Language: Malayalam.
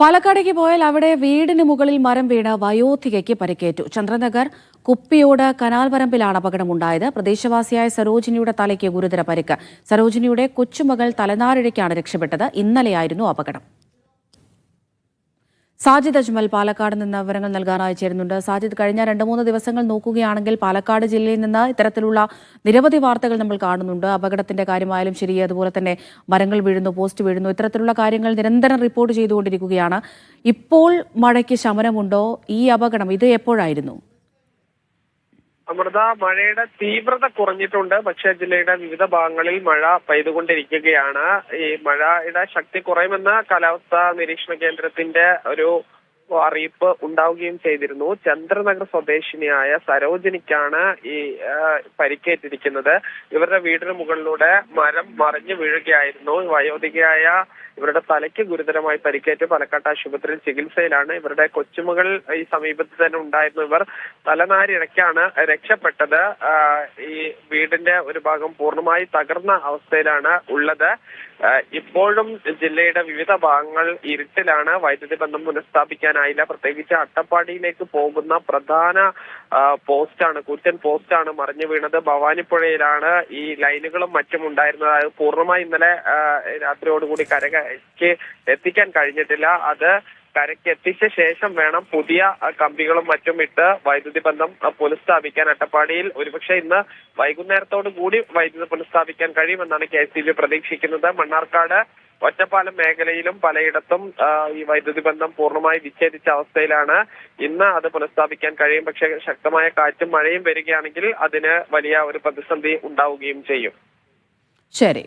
പാലക്കാടേക്ക് പോയാൽ അവിടെ വീടിന് മുകളിൽ മരം വീണ് വയോധികയ്ക്ക് പരിക്കേറ്റു. ചന്ദ്രനഗർ കുപ്പിയോട് കനാൽ പറമ്പിലാണ് അപകടമുണ്ടായത്. പ്രദേശവാസിയായ സരോജിനിയുടെ തലയ്ക്ക് ഗുരുതര പരിക്ക്. സരോജിനിയുടെ കൊച്ചുമകൾ തലനാരിഴയ്ക്കാണ് രക്ഷപ്പെട്ടത്. ഇന്നലെയായിരുന്നു അപകടം. സാജിദ് അജ്മൽ പാലക്കാട് നിന്ന് വിവരങ്ങൾ നൽകാനായി ചേരുന്നുണ്ട്. സാജിദ് കഴിഞ്ഞ രണ്ട് മൂന്ന് ദിവസങ്ങൾ നോക്കുകയാണെങ്കിൽ പാലക്കാട് ജില്ലയിൽ നിന്ന് ഇത്തരത്തിലുള്ള നിരവധി വാർത്തകൾ നമ്മൾ കാണുന്നുണ്ട്. അപകടത്തിന്റെ കാര്യമായാലും ശരി അതുപോലെ തന്നെ മരങ്ങൾ വീഴുന്നു പോസ്റ്റ് വീഴുന്നു ഇത്തരത്തിലുള്ള കാര്യങ്ങൾ നിരന്തരം റിപ്പോർട്ട് ചെയ്തുകൊണ്ടിരിക്കുകയാണ്. ഇപ്പോൾ മഴയ്ക്ക് ശമനമുണ്ടോ? ഈ അപകടം ഇത് എപ്പോഴായിരുന്നു? അമൃത മഴയുടെ തീവ്രത കുറഞ്ഞിട്ടുണ്ട്. പക്ഷേ ജില്ലയുടെ വിവിധ ഭാഗങ്ങളിൽ മഴ പെയ്തുകൊണ്ടിരിക്കുകയാണ്. ഈ മഴയുടെ ശക്തി കുറയുമെന്ന് കാലാവസ്ഥാ നിരീക്ഷണ കേന്ദ്രത്തിന്റെ ഒരു അറിയിപ്പ് ഉണ്ടാവുകയും ചെയ്തിരുന്നു. ചന്ദ്രനഗർ സ്വദേശിനിയായ സരോജിനിക്കാണ് ഈ പരിക്കേറ്റിരിക്കുന്നത്. ഇവരുടെ വീടിന് മുകളിലൂടെ മരം മറിഞ്ഞു വീഴുകയായിരുന്നു. വയോധികയായ ഇവരുടെ തലയ്ക്ക് ഗുരുതരമായി പരിക്കേറ്റ്. പാലക്കാട്ട് ആശുപത്രിയിൽ ചികിത്സയിലാണ്. ഇവരുടെ കൊച്ചുമകൾ ഈ സമീപത്ത് തന്നെ ഉണ്ടായിരുന്നു. ഇവർ തലനാരിഴയ്ക്കാണ് രക്ഷപ്പെട്ടത്. ഈ വീടിന്റെ ഒരു ഭാഗം പൂർണമായി തകർന്ന അവസ്ഥയിലാണ് ഉള്ളത്. ഇപ്പോഴും ജില്ലയുടെ വിവിധ ഭാഗങ്ങൾ ഇരുട്ടിലാണ്. വൈദ്യുതി ബന്ധം പുനഃസ്ഥാപിക്കാനായില്ല. പ്രത്യേകിച്ച് അട്ടപ്പാടിയിലേക്ക് പോകുന്ന പ്രധാന പോസ്റ്റാണ് കൂറ്റൻ പോസ്റ്റാണ് മറിഞ്ഞു വീണത്. ഭവാനിപ്പുഴയിലാണ് ഈ ലൈനുകളും മറ്റും ഉണ്ടായിരുന്നത്. അത് പൂർണമായി ഇന്നലെ രാത്രിയോടുകൂടി കരകയ്ക്ക് എത്തിക്കാൻ കഴിഞ്ഞിട്ടില്ല. അത് കരയ്ക്ക് എത്തിച്ച ശേഷം വേണം പുതിയ കമ്പികളും മറ്റും ഇട്ട് വൈദ്യുതി ബന്ധം പുനഃസ്ഥാപിക്കാൻ. അട്ടപ്പാടിയിൽ ഒരുപക്ഷെ ഇന്ന് വൈകുന്നേരത്തോടു കൂടി വൈദ്യുതി പുനഃസ്ഥാപിക്കാൻ കഴിയുമെന്നാണ് കെ എസ് പ്രതീക്ഷിക്കുന്നത്. മണ്ണാർക്കാട് ഒറ്റപ്പാലം മേഖലയിലും പലയിടത്തും ഈ വൈദ്യുതി ബന്ധം പൂർണമായി വിച്ഛേദിച്ച അവസ്ഥയിലാണ്. ഇന്ന് അത് പുനഃസ്ഥാപിക്കാൻ കഴിയും. പക്ഷേ ശക്തമായ കാറ്റും മഴയും വരികയാണെങ്കിൽ അതിന് വലിയ ഒരു പ്രതിസന്ധി ഉണ്ടാവുകയും ചെയ്യും. ശരി.